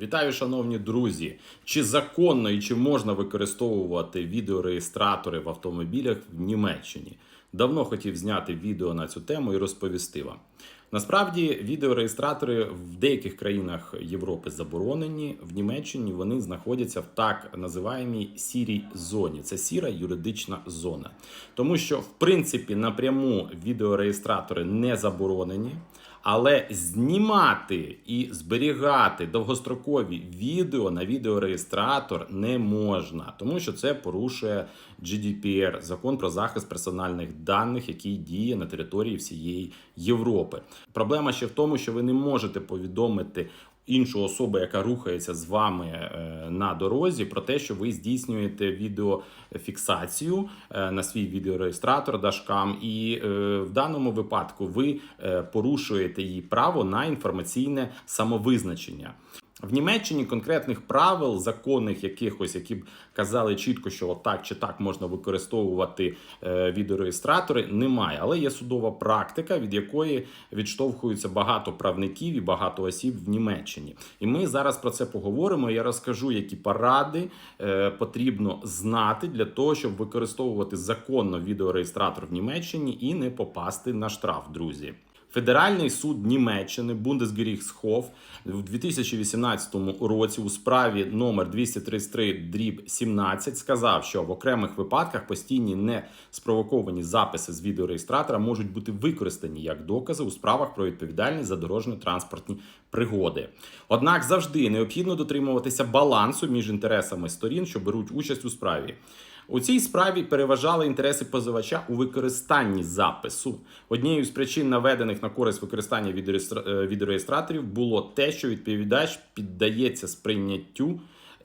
Вітаю, шановні друзі! Чи законно і чи можна використовувати відеореєстратори в автомобілях в Німеччині? Давно хотів зняти відео на цю тему і розповісти вам. Насправді, відеореєстратори в деяких країнах Європи заборонені. В Німеччині вони знаходяться в так називаємій сірій зоні. Це сіра юридична зона. Тому що, в принципі, напряму відеореєстратори не заборонені. Але знімати і зберігати довгострокові відео на відеореєстратор не можна, тому що це порушує GDPR, закон про захист персональних даних, який діє на території всієї Європи. Проблема ще в тому, що ви не можете повідомити. Іншу особу, яка рухається з вами е, на дорозі, про те, що ви здійснюєте відеофіксацію е, на свій відеореєстратор дашкам, і е, в даному випадку ви порушуєте її право на інформаційне самовизначення. В Німеччині конкретних правил, законних якихось, які б казали чітко, що отак чи так можна використовувати е, відеореєстратори, немає. Але є судова практика, від якої відштовхуються багато правників і багато осіб в Німеччині. І ми зараз про це поговоримо. Я розкажу, які поради е, потрібно знати для того, щоб використовувати законно відеореєстратор в Німеччині і не попасти на штраф, друзі. Федеральний суд Німеччини Бундесгеріхсхоф в 2018 році у справі номер 233 дріб 17 сказав, що в окремих випадках постійні не спровоковані записи з відеореєстратора можуть бути використані як докази у справах про відповідальність за дорожньо-транспортні пригоди. Однак завжди необхідно дотримуватися балансу між інтересами сторін, що беруть участь у справі. У цій справі переважали інтереси позивача у використанні запису. Однією з причин, наведених на користь використання відеореєстра- е, відеореєстраторів, було те, що відповідач піддається сприйняттю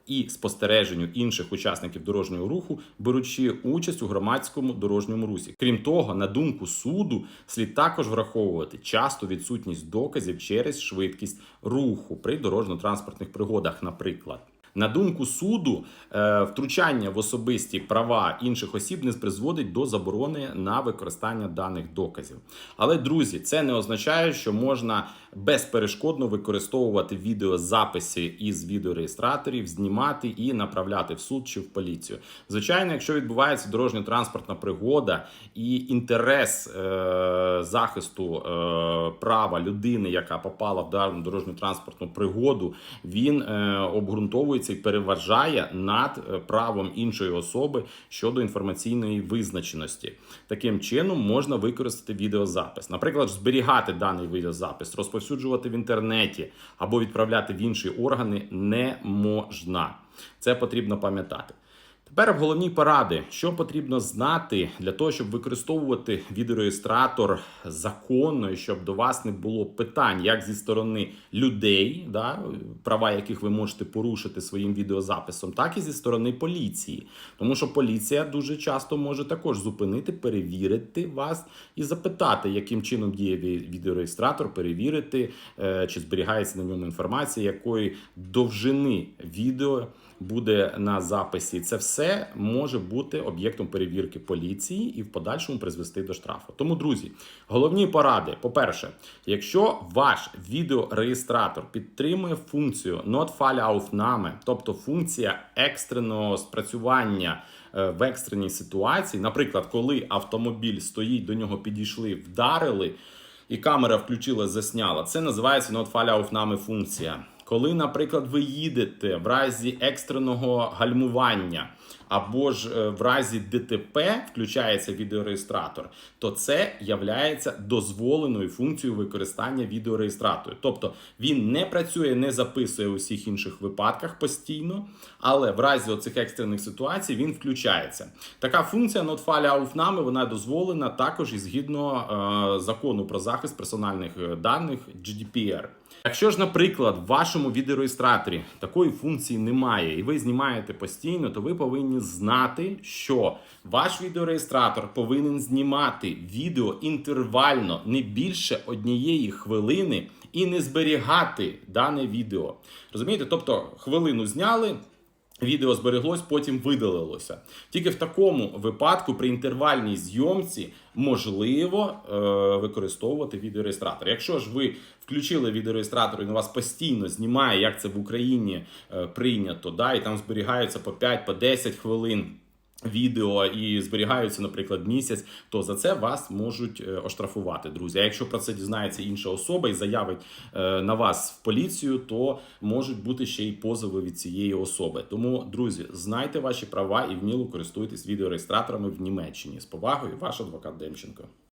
і спостереженню інших учасників дорожнього руху, беручи участь у громадському дорожньому русі. Крім того, на думку суду, слід також враховувати часто відсутність доказів через швидкість руху при дорожньо-транспортних пригодах, наприклад. На думку суду, е, втручання в особисті права інших осіб не призводить до заборони на використання даних доказів. Але друзі, це не означає, що можна безперешкодно використовувати відеозаписи із відеореєстраторів, знімати і направляти в суд чи в поліцію. Звичайно, якщо відбувається дорожньо-транспортна пригода і інтерес е, захисту е, права людини, яка попала в дорожньо-транспортну пригоду, він е, обґрунтовується і переважає над е, правом іншої особи щодо інформаційної визначеності. Таким чином можна використати відеозапис, наприклад, зберігати даний відеозапис, розповсюджувати в інтернеті або відправляти в інші органи не можна. Це потрібно пам'ятати. Тепер в головні поради, що потрібно знати для того, щоб використовувати відеореєстратор законно, і щоб до вас не було питань як зі сторони людей, да, права яких ви можете порушити своїм відеозаписом, так і зі сторони поліції. Тому що поліція дуже часто може також зупинити, перевірити вас і запитати, яким чином діє відеореєстратор, перевірити, е, чи зберігається на ньому інформація, якої довжини відео буде на записі. Це все може бути об'єктом перевірки поліції і в подальшому призвести до штрафу. Тому, друзі, головні поради: по-перше, якщо ваш відеореєстратор підтримує функцію Not File Aufnahme, тобто функція екстреного спрацювання. е, В екстреній ситуації, наприклад, коли автомобіль стоїть, до нього підійшли, вдарили, і камера включила, засняла. Це називається not file Aufnahme функція. Коли, наприклад, ви їдете в разі екстреного гальмування або ж е, в разі ДТП включається відеореєстратор, то це являється дозволеною функцією використання відеореєстратору. Тобто він не працює, не записує у всіх інших випадках постійно, але в разі оцих екстрених ситуацій він включається. Така функція Not File Aufnahme, вона дозволена також і згідно е, закону про захист персональних е, даних GDPR. Якщо ж, наприклад, в вашому відеореєстраторі такої функції немає, і ви знімаєте постійно, то ви повинні знати, що ваш відеореєстратор повинен знімати відео інтервально не більше однієї хвилини і не зберігати дане відео. Розумієте? Тобто хвилину зняли. Відео збереглось, потім видалилося. Тільки в такому випадку при інтервальній зйомці можливо е, використовувати відеореєстратор. Якщо ж ви включили відеореєстратор і на вас постійно знімає, як це в Україні е, прийнято, да, і там зберігаються по 5 по 10 хвилин. Відео і зберігаються, наприклад, місяць, то за це вас можуть е, оштрафувати, друзі. А якщо про це дізнається інша особа і заявить е, на вас в поліцію, то можуть бути ще й позови від цієї особи. Тому, друзі, знайте ваші права і вміло користуйтесь відеореєстраторами в Німеччині. З повагою, ваш адвокат Демченко.